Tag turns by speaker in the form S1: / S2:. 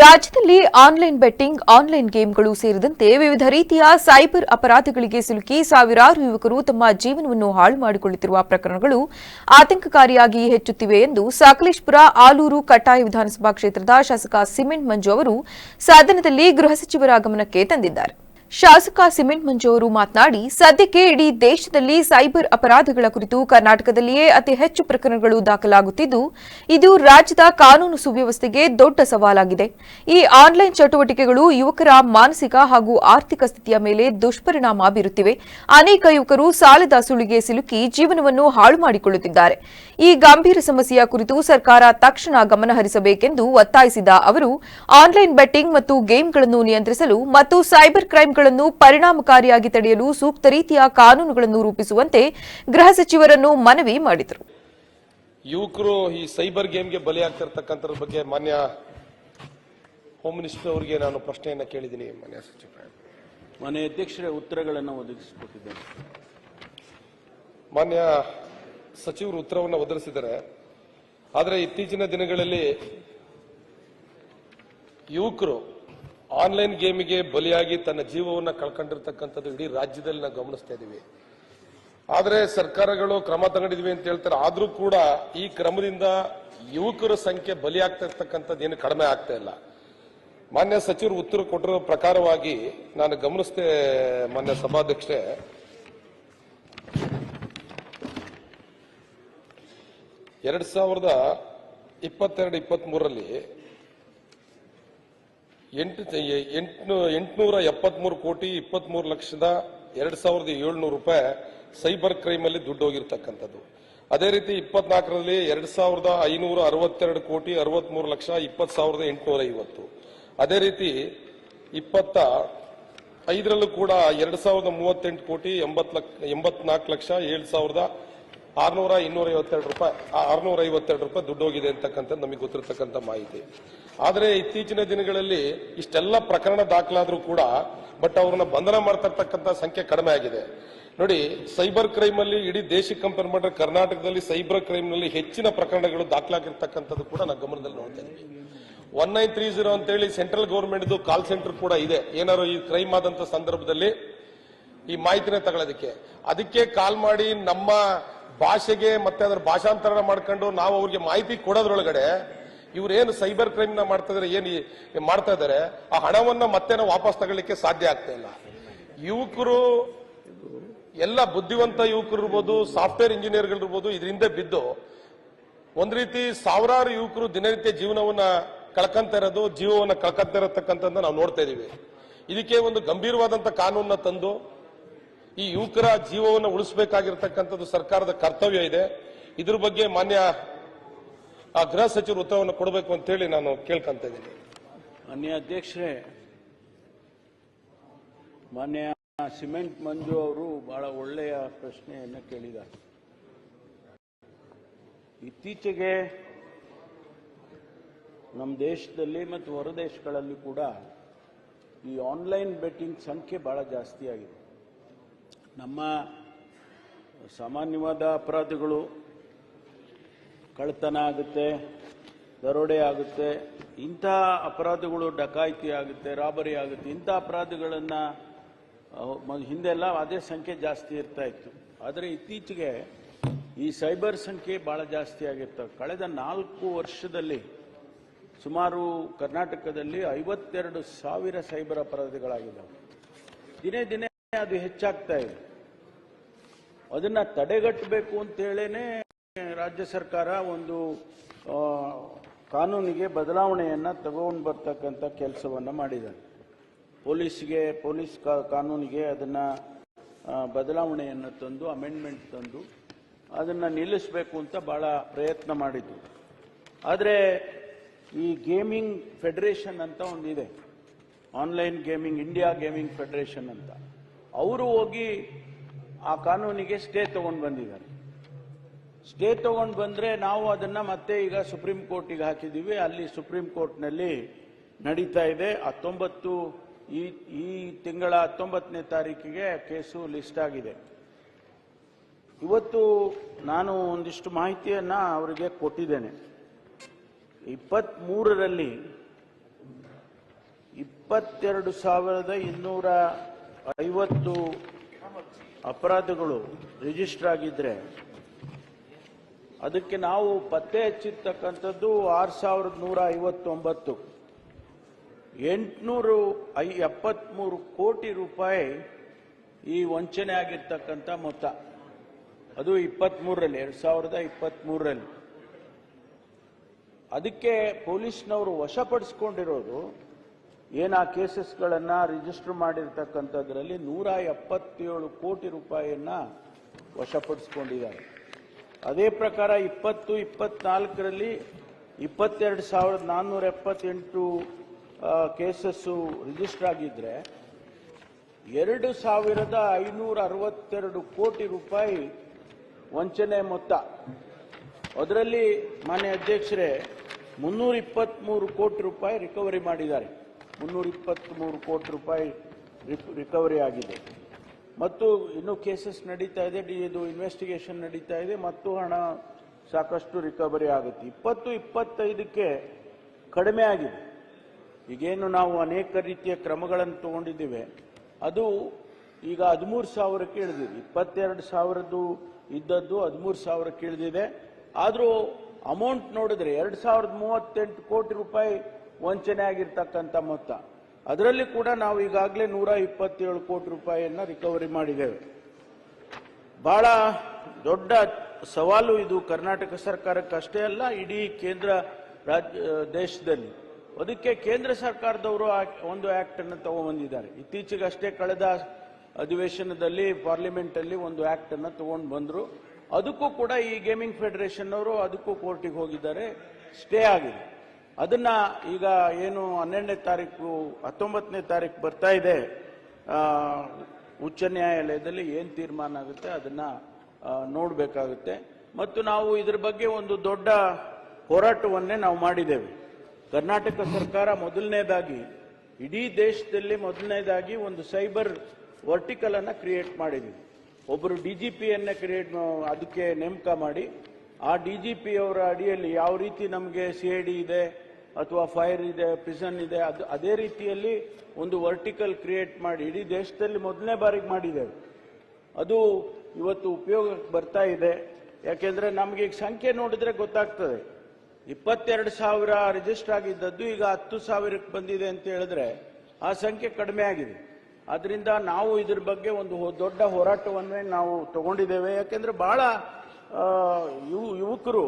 S1: ರಾಜ್ಯದಲ್ಲಿ online betting, online ಗೇಮ್ಗಳು ಸೇರಿದಂತೆ ವಿವಿಧ ರೀತಿಯ ಸೈಬರ್ ಅಪರಾಧಗಳಿಗೆ ಸಿಲುಕಿ ಸಾವಿರಾರು ಯುವಕರು ತಮ್ಮ ಜೀವನವನ್ನು ಹಾಳು ಮಾಡಿಕೊಳ್ಳುತ್ತಿರುವ ಪ್ರಕರಣಗಳು ಆತಂಕಕಾರಿಯಾಗಿ ಹೆಚ್ಚುತ್ತಿವೆ ಎಂದು ಸಕಲೇಶ್ಪುರ ಆಲೂರು ಕಟ್ಟಾಯ ವಿಧಾನಸಭಾ ಕ್ಷೇತ್ರದ ಶಾಸಕ ಸಿಮೆಂಟ್ ಮಂಜು ಅವರು ಸದನದಲ್ಲಿ ಗೃಹ ಸಚಿವರ ಗಮನಕ್ಕೆ ತಂದಿದ್ದಾರೆ. ಶಾಸಕ ಸಿಮೆಂಟ್ ಮಂಜು ಅವರು ಮಾತನಾಡಿ, ಸದ್ಯಕ್ಕೆ ಇಡೀ ದೇಶದಲ್ಲಿ ಸೈಬರ್ ಅಪರಾಧಗಳ ಕುರಿತು ಕರ್ನಾಟಕದಲ್ಲಿಯೇ ಅತಿ ಹೆಚ್ಚು ಪ್ರಕರಣಗಳು ದಾಖಲಾಗುತ್ತಿದ್ದು, ಇದು ರಾಜ್ಯದ ಕಾನೂನು ಸುವ್ಯವಸ್ಥೆಗೆ ದೊಡ್ಡ ಸವಾಲಾಗಿದೆ. ಈ ಆನ್ಲೈನ್ ಚಟುವಟಿಕೆಗಳು ಯುವಕರ ಮಾನಸಿಕ ಹಾಗೂ ಆರ್ಥಿಕ ಸ್ಥಿತಿಯ ಮೇಲೆ ದುಷ್ಪರಿಣಾಮ ಬೀರುತ್ತಿವೆ. ಅನೇಕ ಯುವಕರು ಸಾಲದ ಸುಳಿಗೆ ಸಿಲುಕಿ ಜೀವನವನ್ನು ಹಾಳು ಮಾಡಿಕೊಳ್ಳುತ್ತಿದ್ದಾರೆ. ಈ ಗಂಭೀರ ಸಮಸ್ಯೆಯ ಕುರಿತು ಸರ್ಕಾರ ತಕ್ಷಣ ಗಮನಹರಿಸಬೇಕೆಂದು ಒತ್ತಾಯಿಸಿದ ಅವರು ಆನ್ಲೈನ್ ಬೆಟ್ಟಿಂಗ್ ಮತ್ತು ಗೇಮ್ಗಳನ್ನು ನಿಯಂತ್ರಿಸಲು ಮತ್ತು ಸೈಬರ್ ಕ್ರೈಂಗಳನ್ನು ಪರಿಣಾಮಕಾರಿಯಾಗಿ ತಡೆಯಲು ಸೂಕ್ತ ರೀತಿಯ ಕಾನೂನುಗಳನ್ನು ರೂಪಿಸುವಂತೆ ಗೃಹ ಸಚಿವರನ್ನು ಮನವಿ ಮಾಡಿದರು.
S2: ಯುವಕರು ಈ ಸೈಬರ್ ಗೇಮ್ಗೆ ಬಲಿಯಾಗ್ತಿರ್ತಕ್ಕಂಥದ್ರ ಬಗ್ಗೆ ಮಾನ್ಯ ಹೋಮ್ ಮಿನಿಸ್ಟರ್ ಅವರಿಗೆ ನಾನು ಪ್ರಶ್ನೆಯನ್ನ ಕೇಳಿದ್ದೀನಿ ಮಾನ್ಯ ಸಚಿವರೇ.
S3: ಮಾನ್ಯ ಅಧ್ಯಕ್ಷರೇ ಉತ್ತರಗಳನ್ನು ಒದಗಿಸಿಕೊಟ್ಟಿದ್ದೇನೆ
S2: ಮಾನ್ಯ ಸಚಿವರು ಉತ್ತರವನ್ನು ಒದಗಿಸಿದ್ದಾರೆ ಆದರೆ ಇತ್ತೀಚಿನ ದಿನಗಳಲ್ಲಿ ಯುವಕರು ಆನ್ಲೈನ್ ಗೇಮಿಗೆ ಬಲಿಯಾಗಿ ತನ್ನ ಜೀವವನ್ನು ಕಳ್ಕೊಂಡಿರ್ತಕ್ಕಂಥದ್ದು ಇಡೀ ರಾಜ್ಯದಲ್ಲಿ ನಾವು ಗಮನಿಸ್ತಾ ಇದ್ದೀವಿ. ಆದರೆ ಸರ್ಕಾರಗಳು ಕ್ರಮ ತಗೊಂಡಿದ್ವಿ ಅಂತ ಹೇಳ್ತಾರೆ. ಆದರೂ ಕೂಡ ಈ ಕ್ರಮದಿಂದ ಯುವಕರ ಸಂಖ್ಯೆ ಬಲಿಯಾಗ್ತಾ ಇರ್ತಕ್ಕಂಥದ್ದು ಏನು ಕಡಿಮೆ ಆಗ್ತಾ ಇಲ್ಲ. ಮಾನ್ಯ ಸಚಿವರು ಉತ್ತರ ಕೊಟ್ಟಿರೋ ಪ್ರಕಾರವಾಗಿ ನಾನು ಗಮನಿಸ್ದೆ ಮಾನ್ಯ ಸಭಾಧ್ಯಕ್ಷರೇ ಎರಡ್ ಸಾವಿರದ ಇಪ್ಪತ್ತೆರಡು ಇಪ್ಪತ್ತ್ ಮೂರರಲ್ಲಿ ಎಂಟು ಎಂಟು ಎಂಟುನೂರ ಎಪ್ಪತ್ಮೂರು ಕೋಟಿ ಇಪ್ಪತ್ಮೂರು ಲಕ್ಷದ ಎರಡ್ ಸಾವಿರದ ಏಳ್ನೂರು ರೂಪಾಯಿ ಸೈಬರ್ ಕ್ರೈಮ್ ಅಲ್ಲಿ ದುಡ್ಡು ಹೋಗಿರ್ತಕ್ಕಂಥದ್ದು. ಅದೇ ರೀತಿ ಇಪ್ಪತ್ನಾಲ್ಕರಲ್ಲಿ ಎರಡ್ ಸಾವಿರದ ಐನೂರ ಅರವತ್ತೆರಡು ಕೋಟಿ ಅರವತ್ಮೂರು ಲಕ್ಷ ಇಪ್ಪತ್ತು ಸಾವಿರದ ಎಂಟುನೂರ ಐವತ್ತು. ಅದೇ ರೀತಿ ಇಪ್ಪತ್ತ ಐದರಲ್ಲೂ ಕೂಡ ಎರಡ್ ಸಾವಿರದ ಮೂವತ್ತೆಂಟು ಕೋಟಿ ಎಂಬತ್ ಲಕ್ಷ ಎಂಬತ್ನಾಲ್ಕು ಲಕ್ಷ ಏಳು ಸಾವಿರದ ಆರ್ನೂರ ಇನ್ನೂರ ಐವತ್ತೆರಡು ರೂಪಾಯಿ ಆರ್ನೂರ ಐವತ್ತೆರಡು ರೂಪಾಯಿ ದುಡ್ಡು ಹೋಗಿದೆ ಅಂತಕ್ಕಂಥದ್ದು ನಮಗೆ ಗೊತ್ತಿರತಕ್ಕಂಥ ಮಾಹಿತಿ. ಆದರೆ ಇತ್ತೀಚಿನ ದಿನಗಳಲ್ಲಿ ಇಷ್ಟೆಲ್ಲ ಪ್ರಕರಣ ದಾಖಲಾದರೂ ಕೂಡ, ಬಟ್ ಅವ್ರನ್ನ ಬಂಧನ ಮಾಡ್ತಿರ್ತಕ್ಕಂಥ ಸಂಖ್ಯೆ ಕಡಿಮೆ ಆಗಿದೆ. ನೋಡಿ, ಸೈಬರ್ ಕ್ರೈಮ್ ಅಲ್ಲಿ ಇಡೀ ದೇಶಕ್ಕೆ ಕಂಪೇರ್ ಮಾಡಿದ್ರೆ ಕರ್ನಾಟಕದಲ್ಲಿ ಸೈಬರ್ ಕ್ರೈಮ್ನಲ್ಲಿ ಹೆಚ್ಚಿನ ಪ್ರಕರಣಗಳು ದಾಖಲಾಗಿರ್ತಕ್ಕಂಥದ್ದು ಕೂಡ ನಾವು ಗಮನದಲ್ಲಿ ನೋಡ್ತಾ ಇದ್ದೀವಿ ಒನ್ ನೈನ್ ತ್ರೀ ಜೀರೋ ಅಂತೇಳಿ ಸೆಂಟ್ರಲ್ ಗೌರ್ಮೆಂಟ್ ಕಾಲ್ ಸೆಂಟರ್ ಕೂಡ ಇದೆ. ಏನಾದ್ರು ಈ ಕ್ರೈಮ್ ಆದಂತ ಸಂದರ್ಭದಲ್ಲಿ ಈ ಮಾಹಿತಿನ ತಗೊಳ್ಳೋದಕ್ಕೆ. ಅದಕ್ಕೆ ಕಾಲ್ ಮಾಡಿ ನಮ್ಮ ಭಾಷೆಗೆ ಮತ್ತೆ ಅದರ ಭಾಷಾಂತರ ಮಾಡ್ಕೊಂಡು ನಾವು ಅವ್ರಿಗೆ ಮಾಹಿತಿ ಕೊಡೋದ್ರೊಳಗಡೆ ಇವ್ರೇನು ಸೈಬರ್ ಕ್ರೈಮ್ನ ಮಾಡ್ತಾ ಇದಾರೆ, ಏನು ಮಾಡ್ತಾ ಇದಾರೆ, ಆ ಹಣವನ್ನ ಮತ್ತೆ ನಾವು ವಾಪಸ್ ತಗೊಳ್ಳಿಕ್ಕೆ ಸಾಧ್ಯ ಆಗ್ತಾ ಇಲ್ಲ. ಯುವಕರು, ಎಲ್ಲ ಬುದ್ಧಿವಂತ ಯುವಕರು ಇರ್ಬೋದು, ಸಾಫ್ಟ್ವೇರ್ ಇಂಜಿನಿಯರ್ಗಳು ಇರ್ಬೋದು, ಇದರಿಂದ ಬಿದ್ದು ಒಂದ್ ರೀತಿ ಸಾವಿರಾರು ಯುವಕರು ದಿನನಿತ್ಯ ಜೀವನವನ್ನ ಕಳ್ಕಂತ ಇರೋದು, ಜೀವವನ್ನ ಕಳ್ಕೊಂತ ಇರತಕ್ಕಂಥದ್ದನ್ನ ನಾವು ನೋಡ್ತಾ ಇದೀವಿ. ಇದಕ್ಕೆ ಒಂದು ಗಂಭೀರವಾದಂತ ಕಾನೂನನ್ನ ತಂದು ಈ ಯುವಕರ ಜೀವವನ್ನು ಉಳಿಸಬೇಕಾಗಿರ್ತಕ್ಕಂಥದ್ದು ಸರ್ಕಾರದ ಕರ್ತವ್ಯ ಇದೆ. ಇದ್ರ ಬಗ್ಗೆ ಮಾನ್ಯ, ಆ ಗೃಹ ಸಚಿವರು ಉತ್ತರವನ್ನು ಕೊಡಬೇಕು ಅಂತ ಹೇಳಿ ನಾನು ಕೇಳ್ಕೊಂತ ಇದ್ದೀನಿ.
S3: ಮಾನ್ಯ ಅಧ್ಯಕ್ಷರೇ, ಮಾನ್ಯ ಸಿಮೆಂಟ್ ಮಂಜು ಅವರು ಬಹಳ ಒಳ್ಳೆಯ ಪ್ರಶ್ನೆಯನ್ನು ಕೇಳಿದ್ದಾರೆ. ಇತ್ತೀಚೆಗೆ ನಮ್ಮ ದೇಶದಲ್ಲಿ ಮತ್ತು ಹೊರದೇಶಗಳಲ್ಲಿ ಕೂಡ ಈ ಆನ್ಲೈನ್ ಬೆಟ್ಟಿಂಗ್ ಸಂಖ್ಯೆ ಬಹಳ ಜಾಸ್ತಿ ಆಗಿದೆ. ನಮ್ಮ ಸಾಮಾನ್ಯವಾದ ಅಪರಾಧಗಳು ಕಳ್ತನ ಆಗುತ್ತೆ, ದರೋಡೆ ಆಗುತ್ತೆ, ಇಂಥ ಅಪರಾಧಗಳು ಡಕಾಯಿತಿ ಆಗುತ್ತೆ, ರಾಬರಿ ಆಗುತ್ತೆ, ಇಂಥ ಅಪರಾಧಗಳನ್ನು ಹಿಂದೆಲ್ಲ ಅದೇ ಸಂಖ್ಯೆ ಜಾಸ್ತಿ ಇರ್ತಾ ಇತ್ತು. ಆದರೆ ಇತ್ತೀಚೆಗೆ ಈ ಸೈಬರ್ ಸಂಖ್ಯೆ ಭಾಳ ಜಾಸ್ತಿ ಆಗಿರ್ತವೆ. ಕಳೆದ ನಾಲ್ಕು ವರ್ಷದಲ್ಲಿ ಸುಮಾರು ಕರ್ನಾಟಕದಲ್ಲಿ ಐವತ್ತೆರಡು ಸಾವಿರ ಸೈಬರ್ ಅಪರಾಧಗಳಾಗಿದ್ದಾವೆ. ದಿನೇ ದಿನೇ ಅದು ಹೆಚ್ಚಾಗ್ತಾ ಇದೆ. ಅದನ್ನ ತಡೆಗಟ್ಟಬೇಕು ಅಂತೇಳೇನೆ ರಾಜ್ಯ ಸರ್ಕಾರ ಒಂದು ಕಾನೂನಿಗೆ ಬದಲಾವಣೆಯನ್ನ ತಗೊಂಡು ಬರ್ತಕ್ಕಂಥ ಕೆಲಸವನ್ನ ಮಾಡಿದ್ದಾರೆ ಪೊಲೀಸ್ಗೆ, ಪೊಲೀಸ್ ಕಾನೂನಿಗೆ ಅದನ್ನ ಬದಲಾವಣೆಯನ್ನು ತಂದು ಅಮೆಂಡ್ಮೆಂಟ್ ತಂದು, ಅದನ್ನ ನಿಲ್ಲಿಸಬೇಕು ಅಂತ ಬಹಳ ಪ್ರಯತ್ನ ಮಾಡಿದ್ದು ಆದರೆ ಈ ಗೇಮಿಂಗ್ ಫೆಡರೇಷನ್ ಅಂತ ಒಂದಿದೆ. Online gaming, India gaming federation ಅಂತ. ಅವರು ಹೋಗಿ ಆ ಕಾನೂನಿಗೆ ಸ್ಟೇ ತಗೊಂಡು ಬಂದಿದ್ದಾರೆ. ಸ್ಟೇ ತಗೊಂಡು ಬಂದರೆ ನಾವು ಅದನ್ನ ಮತ್ತೆ ಈಗ ಸುಪ್ರೀಂ ಕೋರ್ಟಿಗೆ ಹಾಕಿದ್ದೀವಿ. ಅಲ್ಲಿ ಸುಪ್ರೀಂ ಕೋರ್ಟ್ನಲ್ಲಿ ನಡೀತಾ ಇದೆ. ಹತ್ತೊಂಬತ್ತು ಈ ಈ ತಿಂಗಳ ಹತ್ತೊಂಬತ್ತನೇ ತಾರೀಕಿಗೆ ಕೇಸು ಲಿಸ್ಟ್ ಆಗಿದೆ. ಇವತ್ತು ನಾನು ಒಂದಿಷ್ಟು ಮಾಹಿತಿಯನ್ನ ಅವರಿಗೆ ಕೊಟ್ಟಿದ್ದೇನೆ. ಇಪ್ಪತ್ತ್ ಮೂರರಲ್ಲಿ ಇಪ್ಪತ್ತೆರಡು ಸಾವಿರದ ಇನ್ನೂರ ಐವತ್ತು ಅಪರಾಧಗಳು ರಿಜಿಸ್ಟರ್ ಆಗಿದ್ರೆ ಅದಕ್ಕೆ ನಾವು ಪತ್ತೆ ಹಚ್ಚಿರ್ತಕ್ಕಂಥದ್ದು ಆರು ಸಾವಿರದ ನೂರ ಐವತ್ತೊಂಬತ್ತು. ಎಂಟುನೂರು ಐ, ಎಪ್ಪತ್ಮೂರು ಕೋಟಿ ರೂಪಾಯಿ ಈ ವಂಚನೆ ಆಗಿರ್ತಕ್ಕಂಥ ಮೊತ್ತ. ಅದು ಇಪ್ಪತ್ಮೂರರಲ್ಲಿ, ಎರಡು ಸಾವಿರದ ಇಪ್ಪತ್ಮೂರರಲ್ಲಿ. ಅದಕ್ಕೆ ಪೊಲೀಸ್ನವರು ವಶಪಡಿಸ್ಕೊಂಡಿರೋದು ಏನು ಆ ಕೇಸಸ್ಗಳನ್ನು ರಿಜಿಸ್ಟರ್ ಮಾಡಿರ್ತಕ್ಕಂಥದ್ರಲ್ಲಿ ನೂರ ಎಪ್ಪತ್ತೇಳು ಕೋಟಿ ರೂಪಾಯಿಯನ್ನ ವಶಪಡಿಸ್ಕೊಂಡಿದ್ದಾರೆ. ಅದೇ ಪ್ರಕಾರ ಇಪ್ಪತ್ತು, ಇಪ್ಪತ್ನಾಲ್ಕರಲ್ಲಿ ಇಪ್ಪತ್ತೆರಡು ಸಾವಿರದ ನಾನ್ನೂರ ಎಪ್ಪತ್ತೆಂಟು ಕೇಸಸ್ಸು ರಿಜಿಸ್ಟರ್ ಆಗಿದ್ರೆ ಎರಡು ಸಾವಿರದ ಐನೂರ ಅರವತ್ತೆರಡು ಕೋಟಿ ರೂಪಾಯಿ ವಂಚನೆ ಮೊತ್ತ. ಅದರಲ್ಲಿ ಮಾನ್ಯ ಅಧ್ಯಕ್ಷರೇ ಮುನ್ನೂರ ಇಪ್ಪತ್ತ್ಮೂರು ಕೋಟಿ ರೂಪಾಯಿ ರಿಕವರಿ ಮಾಡಿದ್ದಾರೆ. ಮುನ್ನೂರ ಇಪ್ಪತ್ತ್ಮೂರು ಕೋಟಿ ರೂಪಾಯಿ ರಿಕ್- ರಿಕವರಿ ಆಗಿದೆ. ಮತ್ತು ಇನ್ನೂ ಕೇಸಸ್ ನಡೀತಾ ಇದೆ ಇದು ಇನ್ವೆಸ್ಟಿಗೇಷನ್ ನಡೀತಾ ಇದೆ, ಮತ್ತು ಹಣ ಸಾಕಷ್ಟು ರಿಕವರಿ ಆಗುತ್ತೆ. ಇಪ್ಪತ್ತು, ಇಪ್ಪತ್ತೈದಕ್ಕೆ ಕಡಿಮೆ ಆಗಿದೆ. ಈಗೇನು ನಾವು ಅನೇಕ ರೀತಿಯ ಕ್ರಮಗಳನ್ನು ತಗೊಂಡಿದ್ದೇವೆ. ಅದು ಈಗ ಹದಿಮೂರು ಸಾವಿರಕ್ಕೆ ಇಳಿದಿದೆ. ಇಪ್ಪತ್ತೆರಡು ಸಾವಿರದ್ದು ಇದ್ದದ್ದು ಹದಿಮೂರು ಸಾವಿರಕ್ಕೆ ಇಳಿದಿದೆ. ಆದರೂ ಅಮೌಂಟ್ ನೋಡಿದ್ರೆ ಎರಡು ಸಾವಿರದ ಮೂವತ್ತೆಂಟು ಕೋಟಿ ರೂಪಾಯಿ ವಂಚನೆ ಆಗಿರ್ತಕ್ಕಂಥ ಮೊತ್ತ. ಅದರಲ್ಲಿ ಕೂಡ ನಾವು ಈಗಾಗಲೇ ನೂರ ಇಪ್ಪತ್ತೇಳು ಕೋಟಿ ರೂಪಾಯಿಯನ್ನ ರಿಕವರಿ ಮಾಡಿದ್ದೇವೆ. ಬಹಳ ದೊಡ್ಡ ಸವಾಲು ಇದು ಕರ್ನಾಟಕ ಸರ್ಕಾರಕ್ಕೆ ಅಷ್ಟೇ ಅಲ್ಲ, ಇಡೀ ಕೇಂದ್ರ ರಾಜ್ಯ ದೇಶದಲ್ಲಿ. ಅದಕ್ಕೆ ಕೇಂದ್ರ ಸರ್ಕಾರದವರು ಒಂದು ಆಕ್ಟ್ ಅನ್ನು ತಗೊಂಡ್ಬಂದಿದ್ದಾರೆ. ಇತ್ತೀಚೆಗಷ್ಟೇ ಕಳೆದ ಅಧಿವೇಶನದಲ್ಲಿ ಪಾರ್ಲಿಮೆಂಟ್ ಅಲ್ಲಿ ಒಂದು ಆಕ್ಟ್ ಅನ್ನು ತಗೊಂಡು ಬಂದರು ಅದಕ್ಕೂ ಕೂಡ ಈ ಗೇಮಿಂಗ್ ಫೆಡರೇಷನ್ ಅವರು ಅದಕ್ಕೂ ಕೋರ್ಟಿಗೆ ಹೋಗಿದ್ದಾರೆ. ಸ್ಟೇ ಆಗಿದೆ. ಅದನ್ನ ಈಗ ಏನು ಹನ್ನೆರಡನೇ ತಾರೀಕು, ಹತ್ತೊಂಬತ್ತನೇ ತಾರೀಕು ಬರ್ತಾ ಇದೆ. ಉಚ್ಚ ನ್ಯಾಯಾಲಯದಲ್ಲಿ ಏನು ತೀರ್ಮಾನ ಆಗುತ್ತೆ ಅದನ್ನ ನೋಡಬೇಕಾಗುತ್ತೆ. ಮತ್ತು ನಾವು ಇದ್ರ ಬಗ್ಗೆ ಒಂದು ದೊಡ್ಡ ಹೋರಾಟವನ್ನೇ ನಾವು ಮಾಡಿದ್ದೇವೆ. ಕರ್ನಾಟಕ ಸರ್ಕಾರ ಮೊದಲನೇದಾಗಿ, ಇಡೀ ದೇಶದಲ್ಲಿ ಮೊದಲನೇದಾಗಿ ಒಂದು ಸೈಬರ್ ವರ್ಟಿಕಲ್ ಅನ್ನ ಕ್ರಿಯೇಟ್ ಮಾಡಿದ್ವಿ. ಒಬ್ಬರು ಡಿಜಿಪಿಯನ್ನ ಕ್ರಿಯೇಟ್ ಅದಕ್ಕೆ ನೇಮಕ ಮಾಡಿ ಆ ಡಿ ಡಿಜಿಪಿ ಅವರ ಅಡಿಯಲ್ಲಿ ಯಾವ ರೀತಿ ನಮಗೆ ಸಿ ಐ ಡಿ ಇದೆ ಅಥವಾ ಫೈರ್ ಇದೆ, ಪ್ರಿಸನ್ ಇದೆ, ಅದು ಅದೇ ರೀತಿಯಲ್ಲಿ ಒಂದು ವರ್ಟಿಕಲ್ ಕ್ರಿಯೇಟ್ ಮಾಡಿ ಇಡೀ ದೇಶದಲ್ಲಿ ಮೊದಲನೇ ಬಾರಿಗೆ ಮಾಡಿದ್ದೇವೆ. ಅದು ಇವತ್ತು ಉಪಯೋಗಕ್ಕೆ ಬರ್ತಾ ಇದೆ. ಯಾಕೆಂದ್ರೆ ನಮಗೆ ಈಗ ಸಂಖ್ಯೆ ನೋಡಿದ್ರೆ ಗೊತ್ತಾಗ್ತದೆ. ಇಪ್ಪತ್ತೆರಡು ಸಾವಿರ ರಿಜಿಸ್ಟರ್ ಆಗಿದ್ದದ್ದು ಈಗ ಹತ್ತು ಸಾವಿರಕ್ಕೆ ಬಂದಿದೆ ಅಂತ ಹೇಳಿದ್ರೆ ಆ ಸಂಖ್ಯೆ ಕಡಿಮೆ ಆಗಿದೆ. ಅದರಿಂದ ನಾವು ಇದ್ರ ಬಗ್ಗೆ ಒಂದು ದೊಡ್ಡ ಹೋರಾಟವನ್ನೇ ನಾವು ತಗೊಂಡಿದ್ದೇವೆ. ಯಾಕೆಂದ್ರೆ ಬಹಳ ಯುವಕರು